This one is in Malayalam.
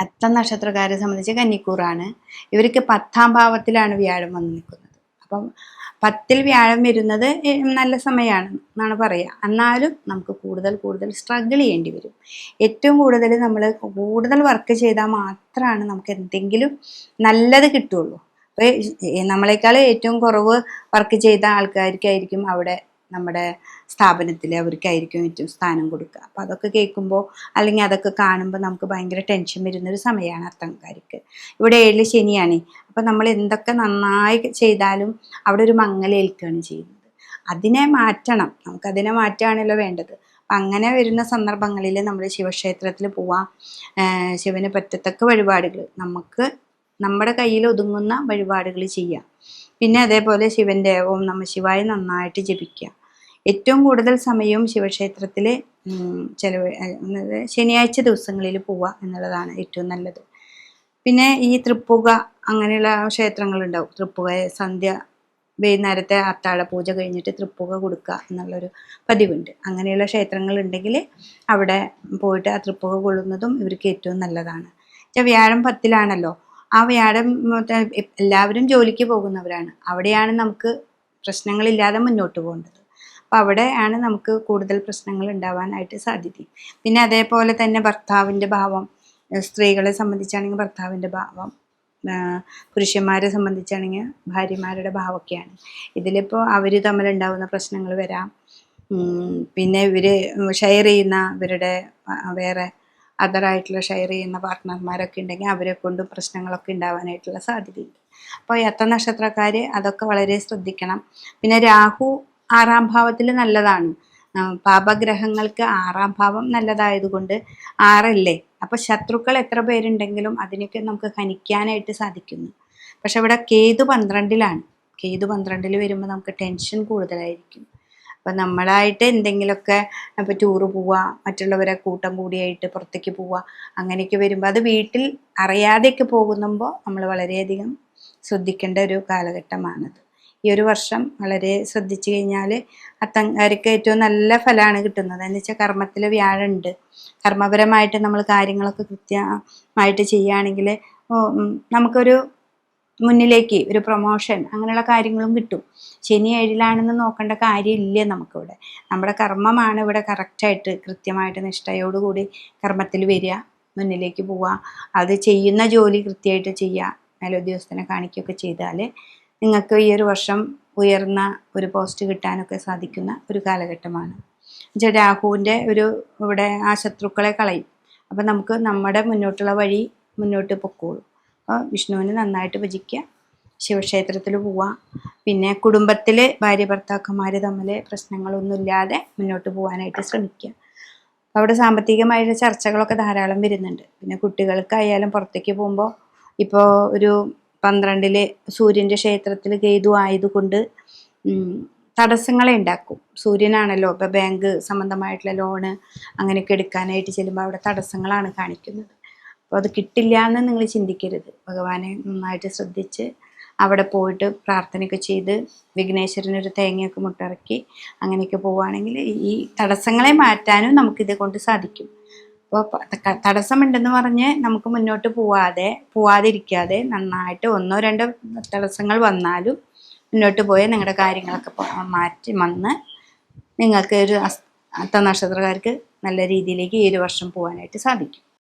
അത്തം നക്ഷത്രക്കാരെ സംബന്ധിച്ച് കന്നിക്കൂറാണ്. ഇവർക്ക് പത്താം ഭാവത്തിലാണ് വ്യാഴം വന്ന് നിൽക്കുന്നത്. അപ്പം പത്തിൽ വ്യാഴം വരുന്നത് നല്ല സമയമാണ് എന്നാണ് പറയുക എന്നാലും നമുക്ക് കൂടുതൽ കൂടുതൽ സ്ട്രഗിൾ ചെയ്യേണ്ടി വരും. ഏറ്റവും കൂടുതൽ നമ്മൾ കൂടുതൽ വർക്ക് ചെയ്താൽ മാത്രമാണ് നമുക്ക് എന്തെങ്കിലും നല്ലത് കിട്ടുള്ളൂ. അപ്പോൾ നമ്മളെക്കാൾ ഏറ്റവും കുറവ് വർക്ക് ചെയ്ത ആൾക്കാർക്കായിരിക്കും അവിടെ നമ്മുടെ സ്ഥാപനത്തിൽ അവർക്കായിരിക്കും ഏറ്റവും സ്ഥാനം കൊടുക്കുക. അപ്പോൾ അതൊക്കെ കേൾക്കുമ്പോൾ അല്ലെങ്കിൽ അതൊക്കെ കാണുമ്പോൾ നമുക്ക് ഭയങ്കര ടെൻഷൻ വരുന്നൊരു സമയമാണ് അർത്ഥംകാരിക്ക് ഇവിടെ ഏഴിൽ ശനിയാണ്. അപ്പോൾ നമ്മൾ എന്തൊക്കെ നന്നായി ചെയ്താലും അവിടെ ഒരു മങ്ങലേൽക്കുകയാണ് ചെയ്യുന്നത്. അതിനെ മാറ്റണം. നമുക്കതിനെ മാറ്റുകയാണല്ലോ വേണ്ടത്. അപ്പം അങ്ങനെ വരുന്ന സന്ദർഭങ്ങളിൽ നമ്മൾ ശിവക്ഷേത്രത്തിൽ പോവാം ശിവന് പറ്റത്തക്ക വഴിപാടുകൾ നമുക്ക് നമ്മുടെ കയ്യിൽ ഒതുങ്ങുന്ന വഴിപാടുകൾ ചെയ്യാം. പിന്നെ അതേപോലെ ശിവന്റെ ഓം നമ ശിവായി നന്നായിട്ട് ജപിക്കുക. ഏറ്റവും കൂടുതൽ സമയവും ശിവക്ഷേത്രത്തിൽ ചിലവ് ശനിയാഴ്ച ദിവസങ്ങളിൽ പോവുക എന്നുള്ളതാണ് ഏറ്റവും നല്ലത്. പിന്നെ ഈ തൃപ്പുക അങ്ങനെയുള്ള ക്ഷേത്രങ്ങളുണ്ടാവും. തൃപ്പുക സന്ധ്യ വൈകുന്നേരത്തെ അത്താഴ പൂജ കഴിഞ്ഞിട്ട് തൃപ്പുക കൊടുക്കുക എന്നുള്ളൊരു പതിവുണ്ട്. അങ്ങനെയുള്ള ക്ഷേത്രങ്ങളുണ്ടെങ്കിൽ അവിടെ പോയിട്ട് ആ തൃപ്പുക കൊള്ളുന്നതും ഇവർക്ക് ഏറ്റവും നല്ലതാണ്. വെച്ചാൽ വ്യാഴം പത്തിലാണല്ലോ. ആ വ്യാഴം എല്ലാവരും ജോലിക്ക് പോകുന്നവരാണ്. അവിടെയാണ് നമുക്ക് പ്രശ്നങ്ങളില്ലാതെ മുന്നോട്ട് പോകേണ്ടത്. അപ്പം അവിടെയാണ് നമുക്ക് കൂടുതൽ പ്രശ്നങ്ങൾ ഉണ്ടാവാനായിട്ട് സാധ്യത. പിന്നെ അതേപോലെ തന്നെ ഭർത്താവിന്റെ ഭാവം സ്ത്രീകളെ സംബന്ധിച്ചാണെങ്കിൽ ഭർത്താവിന്റെ ഭാവം പുരുഷന്മാരെ സംബന്ധിച്ചാണെങ്കിൽ ഭാര്യമാരുടെ ഭാവമൊക്കെയാണ്. ഇതിലിപ്പോൾ അവർ തമ്മിലുണ്ടാവുന്ന പ്രശ്നങ്ങൾ വരാം. പിന്നെ ഇവർ ഷെയർ ചെയ്യുന്ന ഇവരുടെ വേറെ അതറായിട്ടുള്ള ഷെയർ ചെയ്യുന്ന പാർട്ട്ണർമാരൊക്കെ ഉണ്ടെങ്കിൽ അവരെ കൊണ്ടും പ്രശ്നങ്ങളൊക്കെ ഉണ്ടാവാനായിട്ടുള്ള സാധ്യതയുണ്ട്. അപ്പോൾ യത്ത നക്ഷത്രക്കാർ അതൊക്കെ വളരെ ശ്രദ്ധിക്കണം. പിന്നെ രാഹു ആറാം ഭാവത്തിൽ നല്ലതാണ്. പാപഗ്രഹങ്ങൾക്ക് ആറാം ഭാവം നല്ലതായതുകൊണ്ട് ആറല്ലേ? അപ്പൊ ശത്രുക്കൾ എത്ര പേരുണ്ടെങ്കിലും അതിനൊക്കെ നമുക്ക് ഹനിക്കാനായിട്ട് സാധിക്കുന്നു. പക്ഷെ ഇവിടെ കേതു പന്ത്രണ്ടിലാണ്. കേതു പന്ത്രണ്ടിൽ വരുമ്പോൾ നമുക്ക് ടെൻഷൻ കൂടുതലായിരിക്കും. അപ്പം നമ്മളായിട്ട് എന്തെങ്കിലുമൊക്കെ ഇപ്പം ടൂറ് പോവുക മറ്റുള്ളവരെ കൂട്ടം കൂടിയായിട്ട് പുറത്തേക്ക് പോവുക അങ്ങനെയൊക്കെ വരുമ്പോൾ അത് വീട്ടിൽ അറിയാതെയൊക്കെ പോകുമ്പോൾ നമ്മൾ വളരെയധികം ശ്രദ്ധിക്കേണ്ട ഒരു കാലഘട്ടമാണത്. ഈ ഒരു വർഷം വളരെ ശ്രദ്ധിച്ചു കഴിഞ്ഞാൽ അത്തങ്കാർക്ക് ഏറ്റവും നല്ല ഫലമാണ് കിട്ടുന്നത്. എന്ന് വെച്ചാൽ കർമ്മത്തിൽ വ്യാഴുണ്ട്. കർമ്മപരമായിട്ട് നമ്മൾ കാര്യങ്ങളൊക്കെ കൃത്യമായിട്ട് ചെയ്യുകയാണെങ്കിൽ നമുക്കൊരു മുന്നിലേക്ക് ഒരു പ്രൊമോഷൻ അങ്ങനെയുള്ള കാര്യങ്ങളും കിട്ടും. ശനി ഏഴിലാണെന്ന് നോക്കേണ്ട കാര്യമില്ല നമുക്കിവിടെ. നമ്മുടെ കർമ്മമാണ് ഇവിടെ കറക്റ്റായിട്ട് കൃത്യമായിട്ട് നിഷ്ഠയോടുകൂടി കർമ്മത്തിൽ വരിക മുന്നിലേക്ക് പോവുക. അത് ചെയ്യുന്ന ജോലി കൃത്യമായിട്ട് ചെയ്യുക മേലുദ്യോഗസ്ഥനെ കാണിക്കുകയൊക്കെ ചെയ്താൽ നിങ്ങൾക്ക് ഈ ഒരു വർഷം ഉയർന്ന ഒരു പോസ്റ്റ് കിട്ടാനൊക്കെ സാധിക്കുന്ന ഒരു കാലഘട്ടമാണ്. എന്നുവെച്ചാൽ രാഹുവിന്റെ ഒരു ഇവിടെ ആ ശത്രുക്കളെ കളയും. അപ്പം നമുക്ക് നമ്മുടെ മുന്നോട്ടുള്ള വഴി മുന്നോട്ട് പൊക്കോളൂ. അപ്പോൾ വിഷ്ണുവിനെ നന്നായിട്ട് ഭജിക്കുക ശിവക്ഷേത്രത്തിൽ പോവുക പിന്നെ കുടുംബത്തിൽ ഭാര്യ ഭർത്താക്കന്മാർ തമ്മിൽ പ്രശ്നങ്ങളൊന്നുമില്ലാതെ മുന്നോട്ട് പോകാനായിട്ട് ശ്രമിക്കുക. അവിടെ സാമ്പത്തികമായിട്ട് ചർച്ചകളൊക്കെ ധാരാളം വരുന്നുണ്ട്. പിന്നെ കുട്ടികൾക്കായാലും പുറത്തേക്ക് പോകുമ്പോൾ ഇപ്പോൾ ഒരു പന്ത്രണ്ടിൽ സൂര്യന്റെ ക്ഷേത്രത്തിൽ കേതു ആയതുകൊണ്ട് തടസ്സങ്ങളെ ഉണ്ടാക്കും. സൂര്യനാണല്ലോ ഇപ്പോൾ ബാങ്ക് സംബന്ധമായിട്ടുള്ള ലോണ് അങ്ങനെയൊക്കെ എടുക്കാനായിട്ട് ചെല്ലുമ്പോൾ അവിടെ തടസ്സങ്ങളാണ് കാണിക്കുന്നത്. അപ്പോൾ അത് കിട്ടില്ല എന്ന് നിങ്ങൾ ചിന്തിക്കരുത്. ഭഗവാനെ നന്നായിട്ട് ശ്രദ്ധിച്ച് അവിടെ പോയിട്ട് പ്രാർത്ഥനയൊക്കെ ചെയ്ത് വിഘ്നേശ്വരനൊരു തേങ്ങയൊക്കെ മുട്ടിറക്കി അങ്ങനെയൊക്കെ പോവുകയാണെങ്കിൽ ഈ തടസ്സങ്ങളെ മാറ്റാനും നമുക്കിത് കൊണ്ട് സാധിക്കും. അപ്പോൾ തടസ്സമുണ്ടെന്ന് പറഞ്ഞ് നമുക്ക് മുന്നോട്ട് പോവാതെ പോവാതിരിക്കാതെ നന്നായിട്ട് ഒന്നോ രണ്ടോ തടസ്സങ്ങൾ വന്നാലും മുന്നോട്ട് പോയി നിങ്ങളുടെ കാര്യങ്ങളൊക്കെ മാറ്റി വന്ന് നിങ്ങൾക്ക് ഒരു അത്ത നക്ഷത്രക്കാർക്ക് നല്ല രീതിയിലേക്ക് ഈ ഒരു വർഷം പോകാനായിട്ട് സാധിക്കും.